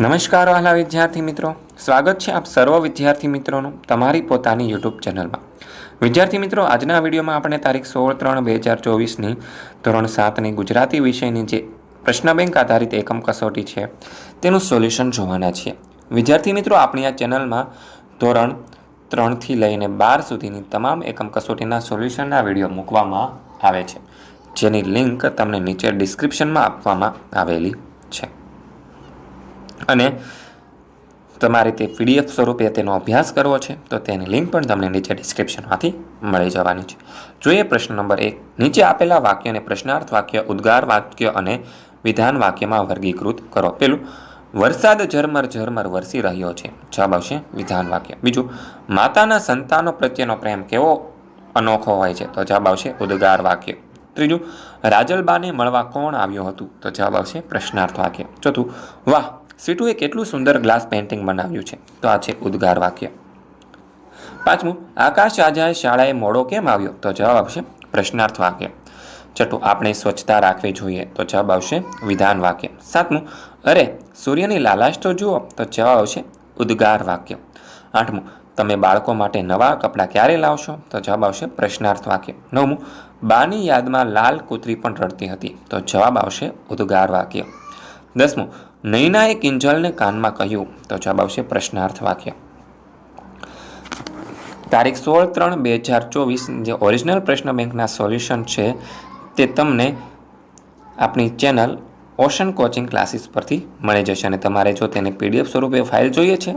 નમસ્કાર વહાલા વિદ્યાર્થી મિત્રો. સ્વાગત છે આપ સર્વ વિદ્યાર્થી મિત્રોનું તમારી પોતાની યુટ્યુબ ચેનલમાં. વિદ્યાર્થી મિત્રો, આજના વિડીયોમાં આપણે તારીખ સોળ ત્રણ બે હજાર ચોવીસની ધોરણ સાતની ગુજરાતી વિષયની જે પ્રશ્ન બેંક આધારિત એકમ કસોટી છે, તેનું સોલ્યુશન જોવાના છીએ. વિદ્યાર્થી મિત્રો, આપણી આ ચેનલમાં ધોરણ ત્રણથી લઈને બાર સુધીની તમામ એકમ કસોટીના સોલ્યુશનના વીડિયો મૂકવામાં આવે છે. જેની લિંક તમને નીચે ડિસ્ક્રિપ્શનમાં આપવામાં આવેલી છે. અને તમારે તે પીડીએફ સ્વરૂપે તેનો અભ્યાસ કરવો છે, તો તેની લિંક પણ તમને નીચે ડિસ્ક્રિપ્શનમાંથી મળી જવાની છે. જોઈએ પ્રશ્ન નંબર એક, નીચે આપેલા વાક્યને પ્રશ્નાર્થ વાક્ય, ઉદ્ગાર વાક્ય અને વિધાન વાક્યમાં વર્ગીકૃત કરો. પેલું, વરસાદ ઝરમર ઝરમર વરસી રહ્યો છે. જવાબ આવશે વિધાન વાક્ય. બીજું, માતાના સંતાનો પ્રત્યેનો પ્રેમ કેવો અનોખો હોય છે? તો જવાબ આવશે ઉદ્ગાર વાક્ય. ત્રીજું, રાજલબાને મળવા કોણ આવ્યું હતું? તો જવાબ આવશે પ્રશ્નાર્થ વાક્ય. ચોથું, વાહ સીટુએ કેટલું સુંદર ગ્લાસ પેઇન્ટિંગ બનાવ્યું છે? તો આ છે ઉદ્ગાર વાક્ય. પાંચમું, આકાશ આજાએ શાળાએ મોડો કેમ આવ્યો? તો જવાબ આવશે પ્રશ્નાર્થ વાક્ય. છઠ્ઠું, આપણે સ્વચ્છતા રાખવી જોઈએ. તો જવાબ આવશે વિધાન વાક્ય. સાતમું, અરે, સૂર્યની લાલાશ તો જુઓ. તો જવાબ આવશે ઉદ્ગાર વાક્ય. આઠમું, તમે બાળકો માટે નવા કપડાં ક્યારે લાવશો? તો જવાબ આવશે પ્રશ્નાર્થ વાક્ય. નવમું, બાની યાદમાં લાલ કૂતરી પણ રડતી હતી. તો જવાબ આવશે ઉદ્ગાર વાક્ય. દસમું નૈનાએ કિંજલને કાનમાં કહ્યું, તો જવાબ આવશે પ્રશ્નાર્થ વાક્ય. તારીખ સોળ ત્રણ બે હજાર ચોવીસ, જે ઓરિજિનલ પ્રશ્ન બેંકના સોલ્યુશન છે, તે તમને આપણી ચેનલ ઓશન કોચિંગ ક્લાસીસ પરથી મળી જશે અને તમારે જો તેને પીડીએફ સ્વરૂપે ફાઇલ જોઈએ છે,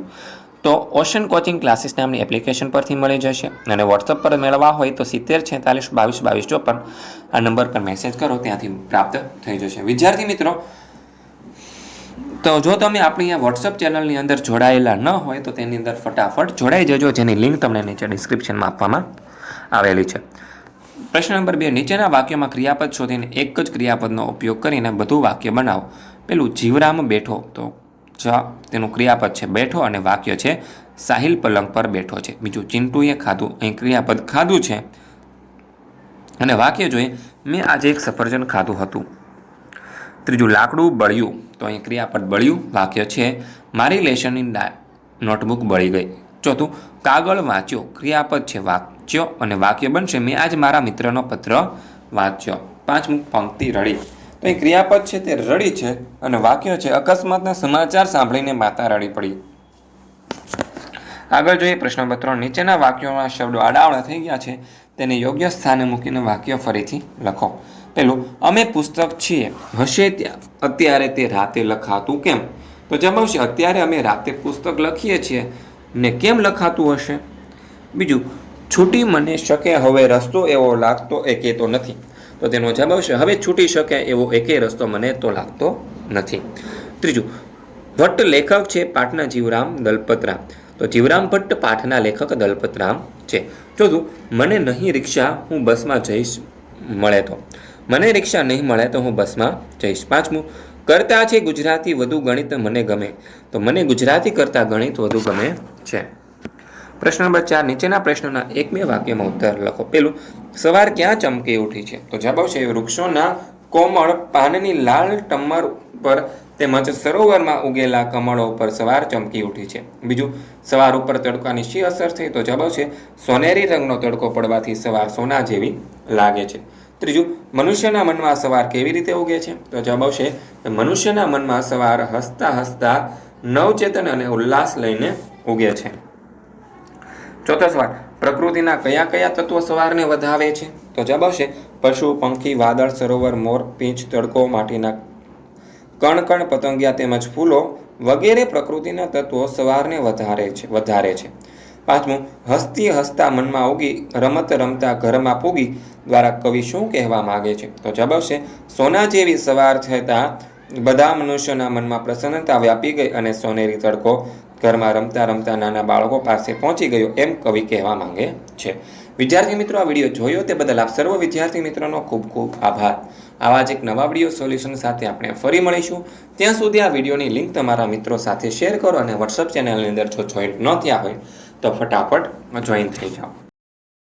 તો ઓશન કોચિંગ ક્લાસીસ નામની એપ્લિકેશન પરથી મળી જશે. અને વોટ્સઅપ પર મેળવવા હોય તો સિત્તેર છેતાલીસ બાવીસ બાવીસ ચોપન આ નંબર પર મેસેજ કરો, ત્યાંથી પ્રાપ્ત થઈ જશે. વિદ્યાર્થી મિત્રો તો જો તમે આપણી આ વોટ્સઅપ ચેનલની અંદર જોડાયેલા ન હોય તો તેની અંદર ફટાફટ જોડાઈ જજો, જેની લિંક તમને નીચે ડિસ્ક્રિપ્શનમાં આપવામાં આવેલી છે. પ્રશ્ન નંબર બે, નીચેના વાક્યમાં ક્રિયાપદ શોધીને એક જ ક્રિયાપદનો ઉપયોગ કરીને બધું વાક્ય બનાવો. પેલું જીવરામ બેઠો, તો જ, તેનું ક્રિયાપદ છે બેઠો અને વાક્ય છે સાહિલ પલંગ પર બેઠો છે. બીજું ચિંટુએ ખાધું, અહીં ક્રિયાપદ ખાધું છે. અને વાક્ય જોઈએ મેં આજે એક સફરજન ખાધું હતું. ત્રીજું લાકડું બળ્યું. તો અહીં ક્રિયાપદ બળ્યું, વાક્ય છે, મારી લેશનની નોટબુક બળી ગઈ. ચોથું, કાગળ વાંચ્યો. ક્રિયાપદ છે, વાંચ્યો. અને વાક્ય બનશે, મેં આજ મારા મિત્રનો પત્ર વાંચ્યો. પાંચમું, પંક્તિ રડી. તો અહીં ક્રિયાપદ છે, તે રડી છે અને વાક્ય છે, અકસ્માતના સમાચાર સાંભળીને માતા રડી પડી. આગળ જોઈએ પ્રશ્ન નંબર નીચેના વાક્યોમાં શબ્દો આડાવડા થઈ ગયા છે, તેને યોગ્ય સ્થાને મૂકીને વાક્ય ફરીથી લખો. પેલું, અમે પુસ્તક છીએ. હશે ત્યાં. અત્યારે તે રાતે લખાતું કેમ? તો જવાબ આવશે અત્યારે અમે રાતે પુસ્તક લખીએ છીએ. ને કેમ લખાતું હશે? બીજું, છૂટી મને શકે હવે રસ્તો એવો લાગતો એકે તો નથી. તો તેનો જવાબ આવશે, હવે છૂટી શકે એવો એકે રસ્તો મને તો લાગતો નથી. ત્રીજું, ભટ્ટ લેખક છે પાટના જીવરામ દલપતરામ. તો જીવરામ ભટ્ટ પાઠના લેખક દલપતરામ છે. ચોથું, મને નહીં રિક્ષા, હું બસમાં જઈશ, મળે તો. મને રિક્ષા નહીં મળે તો હું બસમાં જઈશ પાંચમું. કરતા છે ગુજરાતી વધુ ગણિત મને ગમે. તો મને ગુજરાતી કરતાં ગણિત વધુ ગમે છે. પ્રશ્ન નંબર ચાર, નીચેના પ્રશ્નોના એક બે વાક્યમાં ઉત્તર લખો. પેલું, સવાર ક્યાં ચમકી ઉઠી છે? તો જવાબ આવશે, વૃક્ષોના કોમળ પાનની લાલ ટમર ઉપર તેમજ સરોવરમાં ઉગેલા કમળો ઉપર સવાર ચમકી ઉઠી છે. બીજું, સવાર ઉપર તડકાની શી અસર થઈ. તો જવાબ છે સોનેરી રંગનો તડકો પડવાથી સવાર સોના જેવી લાગે છે. ત્રીજું, મનુષ્યના મનમાં સવાર કેવી રીતે ઉગે છે? તો જવાબ આવશે મનુષ્યના મનમાં સવાર હસતા હસતા નવચેતન અને ઉલ્લાસ લઈને ઉગે છે. ચોથો સવાલ, પ્રકૃતિના કયા કયા તત્વો સવારને વધાવે છે? તો જવાબ આવશે, પશુ, પંખી, વાદળ, સરોવર, મોર, પીંછ, તડકો, માટીના કણ કણ, પતંગિયા તેમજ ફૂલો વગેરે પ્રકૃતિના તત્વો સવારને વધારે છે વધારે છે. પાંચમું, હસતી હસતા મનમાં ઉગી, રમત રમતા ઘરમાં પૂગી દ્વારા કવિ શું કહેવા માગે છે? તો જવાબ આવશે, સોના જેવી સવાર થતાં બધા મનુષ્યોના મનમાં પ્રસન્નતા વ્યાપી ગઈ અને સોનેરી તડકો ઘરમાં રમતા રમતા નાના બાળકો પાસે પહોંચી ગયો એમ કવિ કહેવા માંગે છે. વિદ્યાર્થી મિત્રો, આ વીડિયો જોયો તે બદલ આપ સર્વ વિદ્યાર્થી મિત્રોનો ખૂબ ખૂબ આભાર. આવા જ એક નવા વીડિયો સોલ્યુશન સાથે આપણે ફરી મળીશું. ત્યાં સુધી આ વિડીયોની લિંક તમારા મિત્રો સાથે શેર કરો અને વોટ્સઅપ ચેનલની અંદર જો જોઈન્ટ ન થયા હોય, તો ફટાફટ જોઈન થઈ જાઓ.